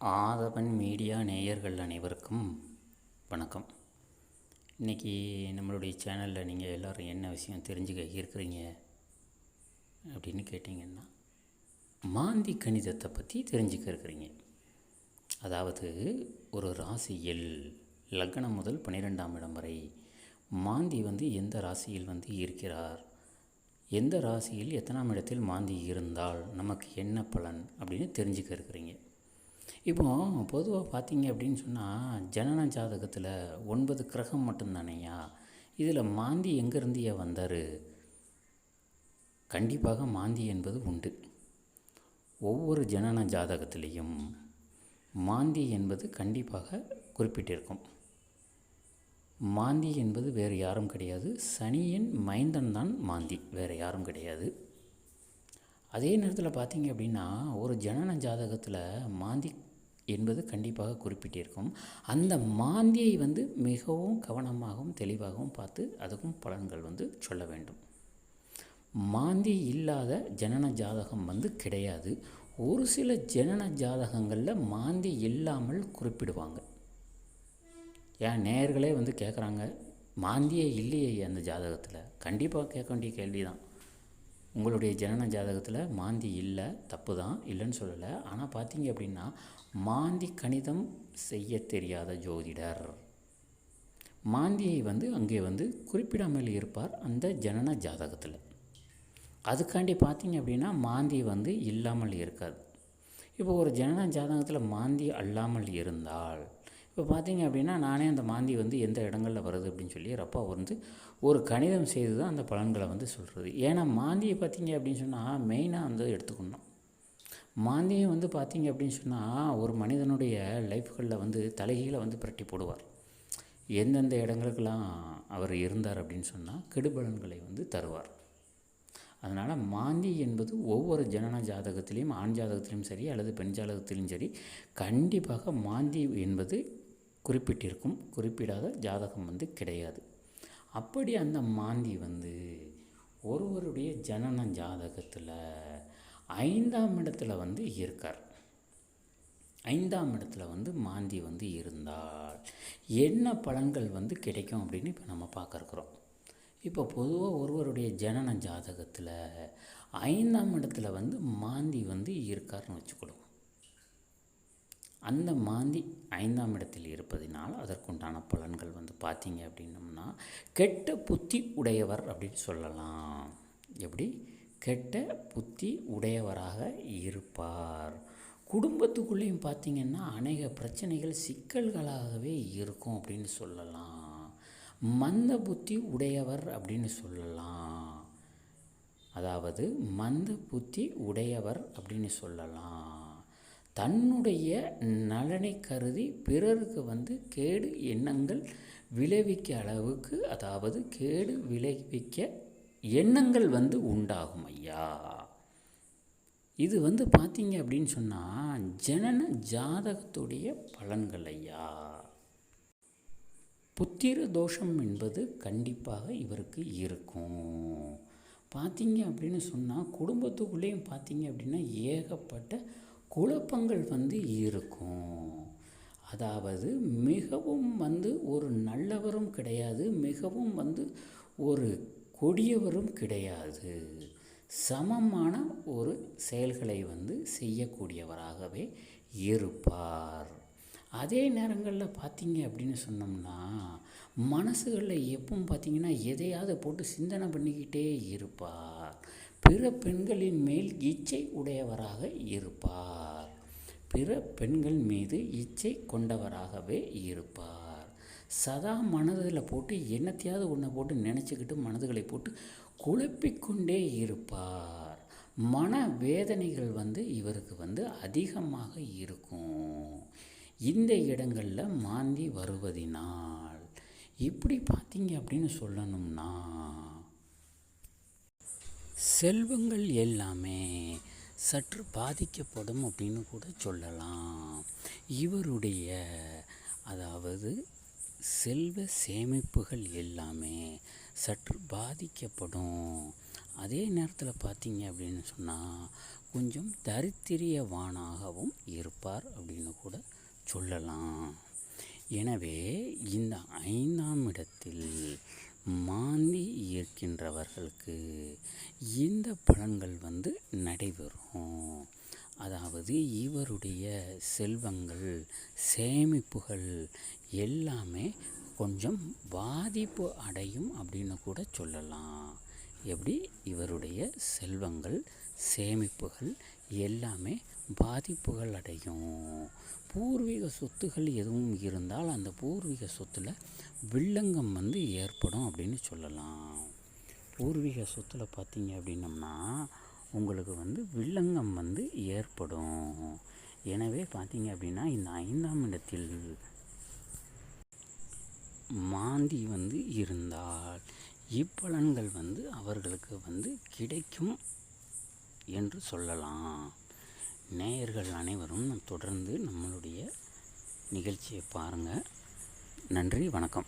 ஆதவன் media நேயர்கள் அனைவருக்கும் வணக்கம். இன்றைக்கி நம்மளுடைய சேனலில் நீங்கள் எல்லோரும் என்ன விஷயம் தெரிஞ்சுக்க இருக்கிறீங்க அப்படின்னு கேட்டிங்கன்னா மாந்தி கணிதத்தை பற்றி தெரிஞ்சுக்க இருக்கிறீங்க. அதாவது ஒரு ராசியில் லக்னம் முதல் பன்னிரெண்டாம் இடம் வரை மாந்தி வந்து எந்த ராசியில் வந்து இருக்கிறார்? எந்த ராசியில் எத்தனாம் இடத்தில் மாந்தி இருந்தால் நமக்கு என்ன பலன் அப்படின்னு தெரிஞ்சுக்க இருக்கிறீங்க. இப்போ பொதுவாக பார்த்தீங்க அப்படின்னு சொன்னால் ஜனன ஜாதகத்தில் ஒன்பது கிரகம் மட்டும்தானையா? இதில் மாந்தி எங்கேருந்தியா வந்தார்? கண்டிப்பாக மாந்தி என்பது உண்டு. ஒவ்வொரு ஜனன ஜாதகத்திலையும் மாந்தி என்பது கண்டிப்பாக குறிப்பிட்டிருக்கும். மாந்தி என்பது வேறு யாரும் கிடையாது. சனியின் மைந்தன் தான் மாந்தி வேறு யாரும் கிடையாது. அதே நேரத்தில் பார்த்தீங்க அப்படின்னா ஒரு ஜனன ஜாதகத்தில் மாந்தி என்பது கண்டிப்பாக குறிப்பிட்டிருக்கும். அந்த மாந்தியை வந்து மிகவும் கவனமாகவும் தெளிவாகவும் பார்த்து அதுக்கும் பலன்கள் வந்து சொல்ல வேண்டும். மாந்தி இல்லாத ஜனன ஜாதகம் வந்து கிடையாது. ஒரு சில ஜனன ஜாதகங்களில் மாந்தி இல்லாமல் குறிப்பிடுவாங்க. ஏன்? நேயர்களே வந்து கேட்குறாங்க மாந்தியே இல்லையே அந்த ஜாதகத்தில். கண்டிப்பாக கேட்க வேண்டிய கேள்வி தான் உங்களுடைய ஜனன ஜாதகத்தில் மாந்தி இல்லை தப்பு தான் இல்லைன்னு சொல்லலை. ஆனால் பார்த்தீங்க அப்படின்னா மாந்தி கணிதம் செய்ய தெரியாத ஜோதிடர். மாந்தியை வந்து அங்கே வந்து குறிப்பிடாமல் இருப்பார் அந்த ஜனன ஜாதகத்தில். அதுக்காண்டி பார்த்தீங்க அப்படின்னா மாந்தி வந்து இல்லாமல் இருக்காது. இப்போ ஒரு ஜனன ஜாதகத்தில் மாந்தி அல்லாமல் இருந்தால் இப்போ பார்த்தீங்க அப்படின்னா நானே அந்த மாந்தி வந்து எந்த இடங்களில் வருது அப்படின்னு சொல்லி ரப்பா வந்து ஒரு கணிதம் செய்து தான் அந்த பலன்களை வந்து சொல்கிறது ஏன்னா மாந்தியை பார்த்தீங்க அப்படின்னு சொன்னால் மெயினாக வந்து எடுத்துக்கணும். மாந்தியை வந்து பார்த்தீங்க அப்படின்னு சொன்னால் ஒரு மனிதனுடைய லைஃப்களில் வந்து தலைகீழை வந்து புரட்டி போடுவார். எந்தெந்த இடங்களுக்கெல்லாம் அவர் இருந்தார் அப்படின்னு சொன்னால் கெடுபலன்களை வந்து தருவார். அதனால் மாந்தி என்பது ஒவ்வொரு ஜனன ஜாதகத்திலையும் ஆண் ஜாதகத்திலையும் சரி அல்லது பெண் ஜாதகத்திலையும் சரி கண்டிப்பாக மாந்தி என்பது குறிப்பிட்டிருக்கும். குறிப்பிடாத ஜாதகம் வந்து கிடையாது. அப்படி அந்த மாந்தி வந்து ஒருவருடைய ஜனன ஜாதகத்தில் ஐந்தாம் இடத்துல வந்து இருக்கார். ஐந்தாம் இடத்துல வந்து மாந்தி வந்து இருந்தால் என்ன பலன்கள் வந்து கிடைக்கும் அப்படின்னு இப்போ நம்ம பார்க்குறோம். இப்போ பொதுவாக ஒருவருடைய ஜனன ஜாதகத்தில் ஐந்தாம் இடத்துல வந்து மாந்தி வந்து இருக்காருன்னு வச்சுக்கிடுவோம் அந்த மாந்தி ஐந்தாம் இடத்தில் இருப்பதினால் அதற்குண்டான பலன்கள் வந்து பார்த்தீங்க அப்படின்னம்னா கெட்ட புத்தி உடையவர் அப்படின்னு சொல்லலாம். எப்படி? கெட்ட புத்தி உடையவராக இருப்பார். குடும்பத்துக்குள்ளேயும் பார்த்திங்கன்னா அநேக பிரச்சனைகள் சிக்கல்களாகவே இருக்கும் அப்படின்னு சொல்லலாம். மந்த புத்தி உடையவர் அப்படின்னு சொல்லலாம். அதாவது மந்த புத்தி உடையவர் அப்படின்னு சொல்லலாம். தன்னுடைய நலனை கருதி பிறருக்கு வந்து கேடு எண்ணங்கள் விளைவிக்க அளவுக்கு அதாவது கேடு விளைவிக்க எண்ணங்கள் வந்து உண்டாகும் ஐயா. இது வந்து பார்த்தீங்க அப்படின்னு சொன்னால் ஜனன ஜாதகத்துடைய பலன்கள் ஐயா. புத்திர தோஷம் என்பது கண்டிப்பாக இவருக்கு இருக்கும். பார்த்தீங்க அப்படின்னு சொன்னால் குடும்பத்துக்குள்ளேயும் பார்த்தீங்க அப்படின்னா ஏகப்பட்ட குழப்பங்கள் வந்து இருக்கும். அதாவது மிகவும் வந்து ஒரு நல்லவரும் கிடையாது மிகவும் வந்து ஒரு கொடியவரும் கிடையாது. சமமான ஒரு செயல்களை வந்து செய்யக்கூடியவராகவே இருப்பார். அதே நேரங்களில் பார்த்தீங்க அப்படின்னு சொன்னோம்னா மனசுகளில் எப்பவும் பார்த்தீங்கன்னா எதையாவது போட்டு சிந்தனை பண்ணிக்கிட்டே இருப்பார். பிற பெண்களின் மேல் இச்சை உடையவராக இருப்பார். பிற பெண்கள் மீது இச்சை கொண்டவராகவே இருப்பார். சதா மனதில் போட்டு என்னத்தையாவது ஒன்றை போட்டு நினச்சிக்கிட்டு மனதுகளை போட்டு குழப்பிக்கொண்டே இருப்பார். மன வேதனைகள் வந்து இவருக்கு வந்து அதிகமாக இருக்கும். இந்த இடங்களில் மாந்தி வருவதினால். இப்படி பார்த்தீங்க அப்படின்னு சொல்லணும்னா செல்வங்கள் எல்லாமே சற்று பாதிக்கப்படும் அப்படின்னு கூட சொல்லலாம். இவருடைய அதாவது செல்வ சேமிப்புகள் எல்லாமே சற்று பாதிக்கப்படும். அதே நேரத்தில் பார்த்தீங்க அப்படின்னு சொன்னால் கொஞ்சம் தரித்திரியவானாகவும் இருப்பார் அப்படின்னு கூட சொல்லலாம். எனவே இந்த ஐந்தாம் இடத்தில் மாந்தி இருக்கின்றவர்களுக்கு இந்த பலன்கள் வந்து நடைபெறும். அதாவது இவருடைய செல்வங்கள் சேமிப்புகள் எல்லாமே கொஞ்சம் பாதிப்பு அடையும் அப்படின்னு கூட சொல்லலாம். எப்படி இவருடைய செல்வங்கள் சேமிப்புகள் எல்லாமே பாதிப்புகள் அடையும். பூர்வீக சொத்துகள் எதுவும் இருந்தால் அந்த பூர்வீக சொத்தில் வில்லங்கம் வந்து ஏற்படும் அப்படின்னு சொல்லலாம். பூர்வீக சொத்தில் பார்த்தீங்க அப்படின்னம்னா உங்களுக்கு வந்து வில்லங்கம் வந்து ஏற்படும். எனவே பார்த்தீங்க அப்படின்னா இந்த ஐந்தாம் இடத்தில் மாந்தி வந்து இருந்தால் இப்பலன்கள் வந்து அவர்களுக்கு வந்து கிடைக்கும் என்று சொல்லலாம். நேயர்கள் அனைவரும் தொடர்ந்து நம்மளுடைய நிகழ்ச்சியை பாருங்கள் நன்றி வணக்கம்.